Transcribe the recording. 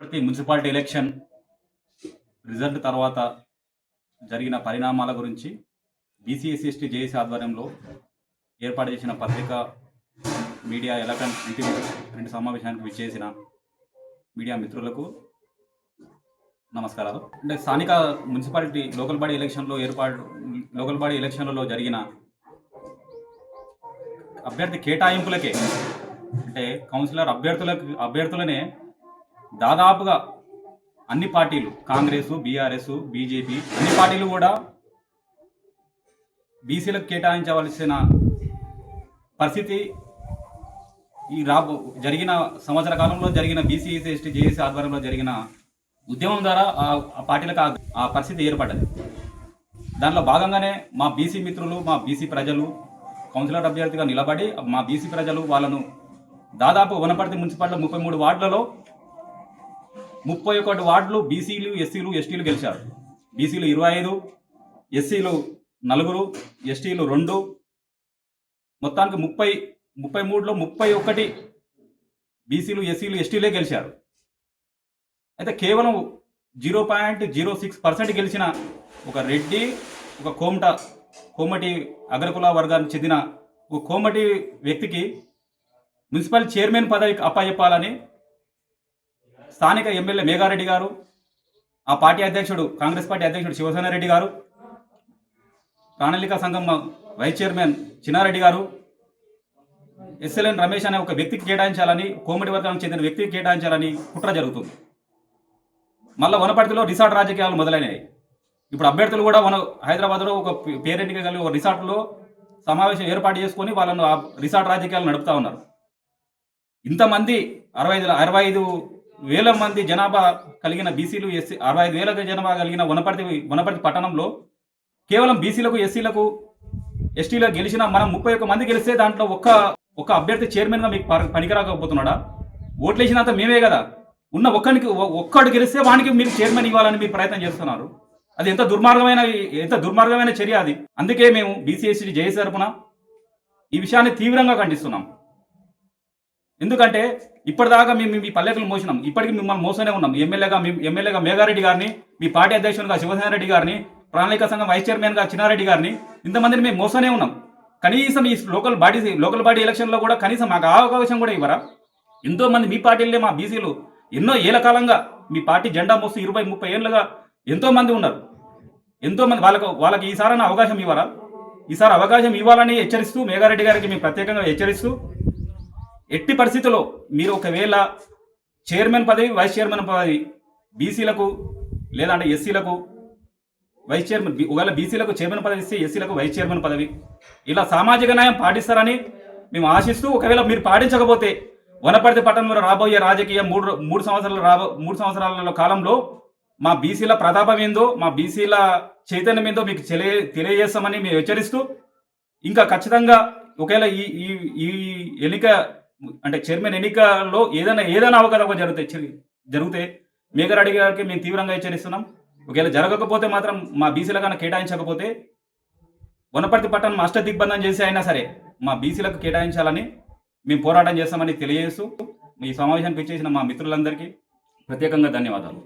ప్రతి municipality election result తర్వాత జరిగిన పరిణామాల గురించి బీసీఎస్సీ ఎస్టీ జేఏసీ ఆధ్వర్యంలో ఏర్పాటు చేసిన పత్రిక మీడియా ఎలక్ట్రాన్ ఇంటి రెండు సమావేశానికి విచ్చేసిన మీడియా మిత్రులకు నమస్కారాలు. అంటే స్థానిక మున్సిపాలిటీ లోకల్ బాడీ ఎలక్షన్లో ఏర్పాటు లోకల్ బాడీ ఎలక్షన్లలో జరిగిన అభ్యర్థి కేటాయింపులకే అంటే కౌన్సిలర్ అభ్యర్థులకు అభ్యర్థులనే దాదాపుగా అన్ని పార్టీలు కాంగ్రెస్ బీఆర్ఎస్ బీజేపీ అన్ని పార్టీలు కూడా బీసీలకు కేటాయించవలసిన పరిస్థితి ఈ రాబో జరిగిన సంవత్సర కాలంలో జరిగిన బీసీ ఎస్టీ జేఏసీ ఆధ్వర్యంలో జరిగిన ఉద్యమం ద్వారా ఆ- పార్టీలకు ఆ- ఆ పరిస్థితి ఏర్పడ్డది. దానిలో భాగంగానే మా బీసీ మిత్రులు మా బీసీ ప్రజలు కౌన్సిలర్ అభ్యర్థిగా నిలబడి మా బీసీ ప్రజలు వాళ్ళను దాదాపు వనపర్తి మున్సిపాలిటీ ముప్పై మూడు వార్డులలో ముప్పై ఒకటి వార్డులు బీసీలు ఎస్సీలు ఎస్టీలు గెలిచారు. బీసీలు ఇరవై ఐదు ఎస్సీలు నలుగురు ఎస్టీలు రెండు. మొత్తానికి ముప్పై ముప్పై మూడులో ముప్పై ఒకటి బీసీలు ఎస్సీలు ఎస్టీలే గెలిచారు. అయితే కేవలం zero point zero six percent గెలిచిన ఒక రెడ్డి ఒక కోమట కోమటి అగ్రకుల వర్గానికి చెందిన ఒక కోమటి వ్యక్తికి మున్సిపల్ చైర్మన్ పదవి అప్పచెప్పాలని స్థానిక ఎమ్మెల్యే మేఘారెడ్డి గారు ఆ పార్టీ అధ్యక్షుడు కాంగ్రెస్ పార్టీ అధ్యక్షుడు శివసేన రెడ్డి గారు ప్రణాళిక సంఘం వైస్ చైర్మన్ చిన్నారెడ్డి గారు ఎస్ఎల్ఎన్ రమేష్ అనే ఒక వ్యక్తికి కేటాయించాలని కోమటి వర్గానికి చెందిన వ్యక్తికి కేటాయించాలని కుట్ర జరుగుతుంది. మళ్ళీ వనపర్తిలో రిసార్ట్ రాజకీయాలు మొదలైనవి. ఇప్పుడు అభ్యర్థులు కూడా మన హైదరాబాద్లో ఒక పేరెంట్గా కలిగి ఒక రిసార్ట్లో సమావేశం ఏర్పాటు చేసుకొని వాళ్ళను ఆ రిసార్ట్ రాజకీయాలు నడుపుతా ఉన్నారు. ఇంతమంది అరవై ఐదు అరవై ఐదు వేల మంది జనాభా కలిగిన బీసీలు ఎస్సీ అరవై ఐదు వేల జనాభా కలిగిన వనపర్తి వనపర్తి పట్టణంలో కేవలం బీసీలకు ఎస్సీలకు ఎస్టీలకు గెలిచిన మనం ముప్పై ఒక్క మంది గెలిస్తే దాంట్లో ఒక్క ఒక్క అభ్యర్థి చైర్మన్గా మీకు ప- పనికిరాకపోతున్నాడా ఓట్లు వేసినంత మేమే కదా. ఉన్న ఒక్కడికి ఒ- ఒక్కడు గెలిస్తే వానికి మీరు చైర్మన్ ఇవ్వాలని మీరు ప్రయత్నం చేస్తున్నారు. అది ఎంత దుర్మార్గమైన ఎంత దుర్మార్గమైన చర్య అది. అందుకే మేము బీసీఎస్సీ జేఏసీ తరపున ఈ విషయాన్ని తీవ్రంగా ఖండిస్తున్నాం. ఎందుకంటే ఇప్పటిదాకా మేము మీ పల్లెటూరు మోసినాం. ఇప్పటికి మిమ్మల్ని మోసనే ఉన్నాం. ఎమ్మెల్యేగా మీ ఎమ్మెల్యేగా మేఘారెడ్డి గారిని మీ పార్టీ అధ్యక్షునిగా శివసేన రెడ్డి గారిని ప్రణాళిక సంఘం వైస్ చైర్మన్గా చిన్నారెడ్డి గారిని ఇంతమందిని మేము మోసనే ఉన్నాం. కనీసం ఈ లోకల్ బాడీ లోకల్ బాడీ ఎలక్షన్లో కూడా కనీసం మాకు ఆ అవకాశం కూడా ఇవ్వరా? ఎంతో మంది మీ పార్టీలే మా బీసీలు ఎన్నో ఏళ్ళ కాలంగా మీ పార్టీ జెండా మోస్తూ ఇరవై ముప్పై ఏళ్ళుగా ఎంతో మంది ఉన్నారు. ఎంతో మంది వాళ్ళకు వాళ్ళకి ఈసారైనా అవకాశం ఇవ్వరా? ఈసారి అవకాశం ఇవ్వాలని హెచ్చరిస్తూ మేఘారెడ్డి గారికి మేము ప్రత్యేకంగా హెచ్చరిస్తూ ఎట్టి పరిస్థితుల్లో మీరు ఒకవేళ చైర్మన్ పదవి వైస్ చైర్మన్ పదవి బీసీలకు లేదంటే ఎస్సీలకు వైస్ చైర్మన్ ఒకవేళ బీసీలకు చైర్మన్ పదవి ఇస్తే ఎస్సీలకు వైస్ చైర్మన్ పదవి. ఇలా సామాజిక న్యాయం పాటిస్తారని మేము ఆశిస్తూ ఒకవేళ మీరు పాటించకపోతే వనపర్తి పట్టణంలో రాబోయే రాజకీయ మూడు మూడు సంవత్సరాల రాబో మూడు సంవత్సరాల కాలంలో మా బీసీల ప్రతాపం ఏందో మా బీసీల చైతన్యం ఏందో మీకు తెలియ తెలియజేస్తామని మేము హెచ్చరిస్తూ ఇంకా ఖచ్చితంగా ఒకవేళ ఈ ఈ ఈ ఎన్నిక అంటే చైర్మన్ ఎన్నికల్లో ఏదైనా ఏదైనా అవకతవక జరిగితే జరిగితే మేఘరాడి గారికి మేము తీవ్రంగా హెచ్చరిస్తున్నాం. ఒకవేళ జరగకపోతే మాత్రం మా బీసీలకన్నా కేటాయించకపోతే వనపర్తి పట్టణం అష్ట దిగ్బంధం చేసి అయినా సరే మా బీసీలకు కేటాయించాలని మేము పోరాటం చేస్తామని తెలియజేస్తూ ఈ సమావేశానికి ఇచ్చేసిన మా మిత్రులందరికీ ప్రత్యేకంగా ధన్యవాదాలు.